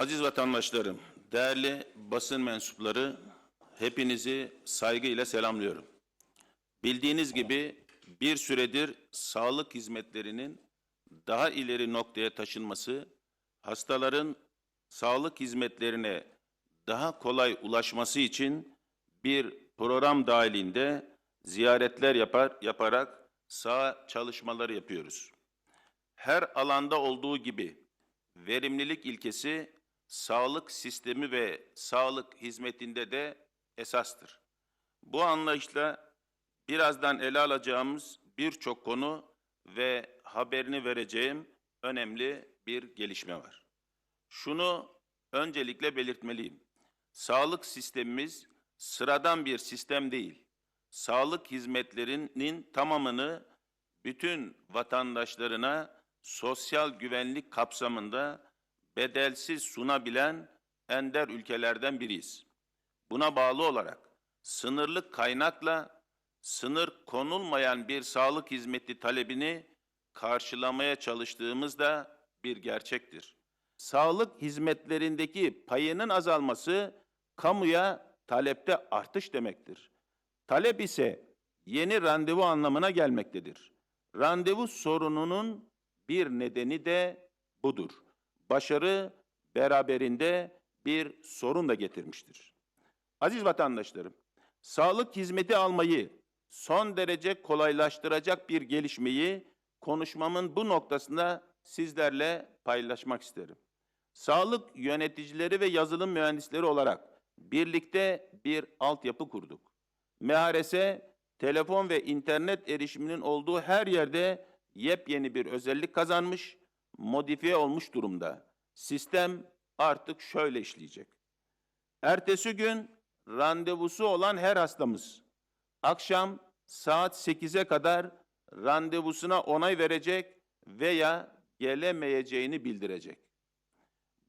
Aziz vatandaşlarım, değerli basın mensupları, hepinizi saygıyla selamlıyorum. Bildiğiniz gibi bir süredir sağlık hizmetlerinin daha ileri noktaya taşınması, hastaların sağlık hizmetlerine daha kolay ulaşması için bir program dahilinde ziyaretler yapar, yaparak sağ çalışmaları yapıyoruz. Her alanda olduğu gibi verimlilik ilkesi sağlık sistemi ve sağlık hizmetinde de esastır. Bu anlayışla birazdan ele alacağımız birçok konu ve haberini vereceğim önemli bir gelişme var. Şunu öncelikle belirtmeliyim. Sağlık sistemimiz sıradan bir sistem değil. Sağlık hizmetlerinin tamamını bütün vatandaşlarına sosyal güvenlik kapsamında bedelsiz sunabilen ender ülkelerden biriyiz. Buna bağlı olarak sınırlı kaynakla sınır konulmayan bir sağlık hizmeti talebini karşılamaya çalıştığımız da bir gerçektir. Sağlık hizmetlerindeki payının azalması kamuya talepte artış demektir. Talep ise yeni randevu anlamına gelmektedir. Randevu sorununun bir nedeni de budur. Başarı beraberinde bir sorun da getirmiştir. Aziz vatandaşlarım, sağlık hizmeti almayı son derece kolaylaştıracak bir gelişmeyi konuşmamın bu noktasında sizlerle paylaşmak isterim. Sağlık yöneticileri ve yazılım mühendisleri olarak birlikte bir altyapı kurduk. MHRS, telefon ve internet erişiminin olduğu her yerde yepyeni bir özellik kazanmış, modifiye olmuş durumda. Sistem artık şöyle işleyecek. Ertesi gün randevusu olan her hastamız akşam saat 8'e kadar randevusuna onay verecek veya gelemeyeceğini bildirecek.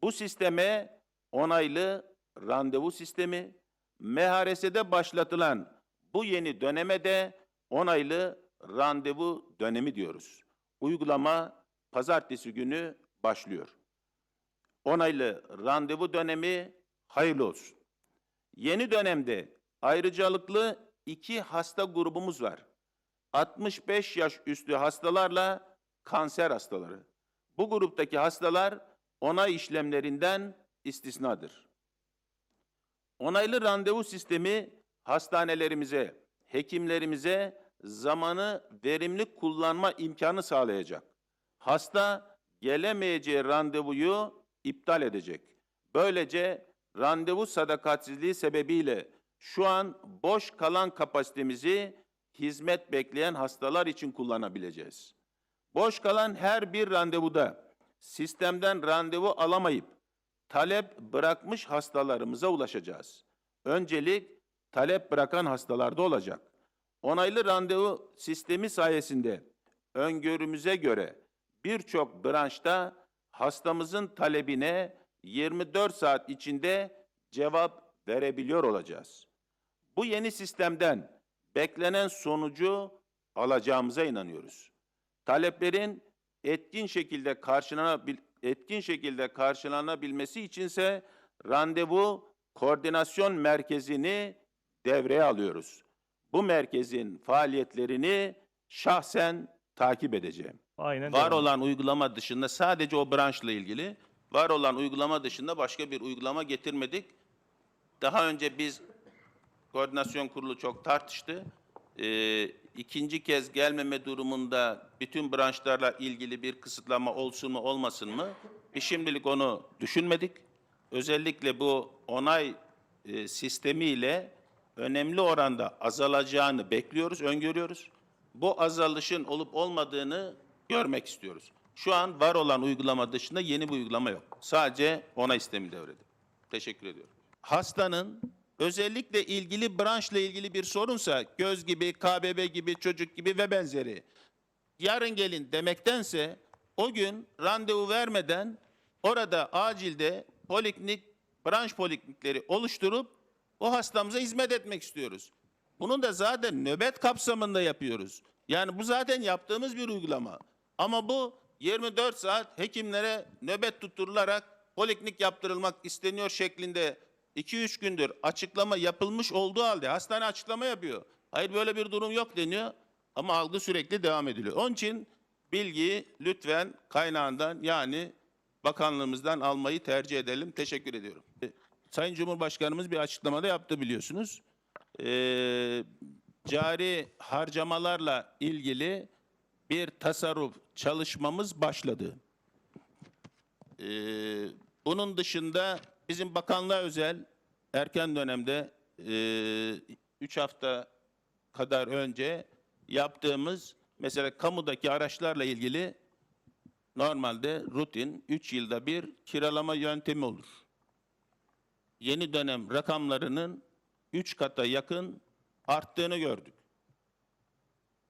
Bu sisteme onaylı randevu sistemi, MHRS'de başlatılan bu yeni döneme de onaylı randevu dönemi diyoruz. Uygulama pazartesi günü başlıyor. Onaylı randevu dönemi hayırlı olsun. Yeni dönemde ayrıcalıklı iki hasta grubumuz var. 65 yaş üstü hastalarla kanser hastaları. Bu gruptaki hastalar onay işlemlerinden istisnadır. Onaylı randevu sistemi hastanelerimize, hekimlerimize zamanı verimli kullanma imkanı sağlayacak. Hasta gelemeyeceği randevuyu iptal edecek. Böylece randevu sadakatsizliği sebebiyle şu an boş kalan kapasitemizi hizmet bekleyen hastalar için kullanabileceğiz. Boş kalan her bir randevuda sistemden randevu alamayıp talep bırakmış hastalarımıza ulaşacağız. Öncelik talep bırakan hastalarda olacak. Onaylı randevu sistemi sayesinde öngörümüze göre birçok branşta hastamızın talebine 24 saat içinde cevap verebiliyor olacağız. Bu yeni sistemden beklenen sonucu alacağımıza inanıyoruz. Taleplerin etkin şekilde karşılanabil etkin şekilde karşılanabilmesi içinse randevu koordinasyon merkezini devreye alıyoruz. Bu merkezin faaliyetlerini şahsen takip edeceğim. Aynen Var öyle. olan uygulama dışında sadece o branşla ilgili var olan uygulama dışında başka bir uygulama getirmedik. Daha önce biz koordinasyon kurulu çok tartıştı. Ee, ikinci kez gelmeme durumunda bütün branşlarla ilgili bir kısıtlama olsun mu olmasın mı? Biz şimdilik onu düşünmedik. Özellikle bu onay e, sistemiyle önemli oranda azalacağını bekliyoruz, öngörüyoruz. Bu azalışın olup olmadığını görmek istiyoruz. Şu an var olan uygulama dışında yeni bir uygulama yok. Sadece onay sistemi devrede. Teşekkür ediyorum. Hastanın özellikle ilgili branşla ilgili bir sorunsa göz gibi, KBB gibi, çocuk gibi ve benzeri yarın gelin demektense o gün randevu vermeden orada acilde poliklinik, branş poliklinikleri oluşturup o hastamıza hizmet etmek istiyoruz. Bunu da zaten nöbet kapsamında yapıyoruz. Yani bu zaten yaptığımız bir uygulama. Ama bu 24 saat hekimlere nöbet tutturularak poliklinik yaptırılmak isteniyor şeklinde 2-3 gündür açıklama yapılmış olduğu halde hastane açıklama yapıyor. Hayır böyle bir durum yok deniyor ama algı sürekli devam ediliyor. Onun için bilgiyi lütfen kaynağından yani bakanlığımızdan almayı tercih edelim. Teşekkür ediyorum. Sayın Cumhurbaşkanımız bir açıklamada yaptı biliyorsunuz. Ee, cari harcamalarla ilgili bir tasarruf çalışmamız başladı. Ee, bunun dışında bizim bakanlığa özel erken dönemde 3 hafta kadar önce yaptığımız mesela kamudaki araçlarla ilgili normalde rutin 3 yılda bir kiralama yöntemi olur. Yeni dönem rakamlarının 3 kata yakın arttığını gördük.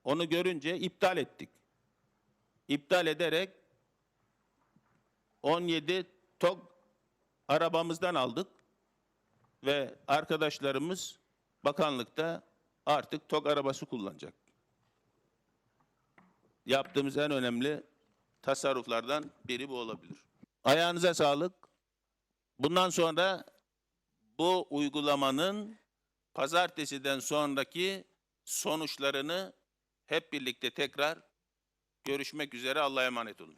Onu görünce iptal ettik. İptal ederek 17 TOG arabamızdan aldık ve arkadaşlarımız bakanlıkta artık TOG arabası kullanacak. Yaptığımız en önemli tasarruflardan biri bu olabilir. Ayağınıza sağlık. Bundan sonra bu uygulamanın pazartesiden sonraki sonuçlarını hep birlikte tekrar görüşmek üzere. Allah'a emanet olun.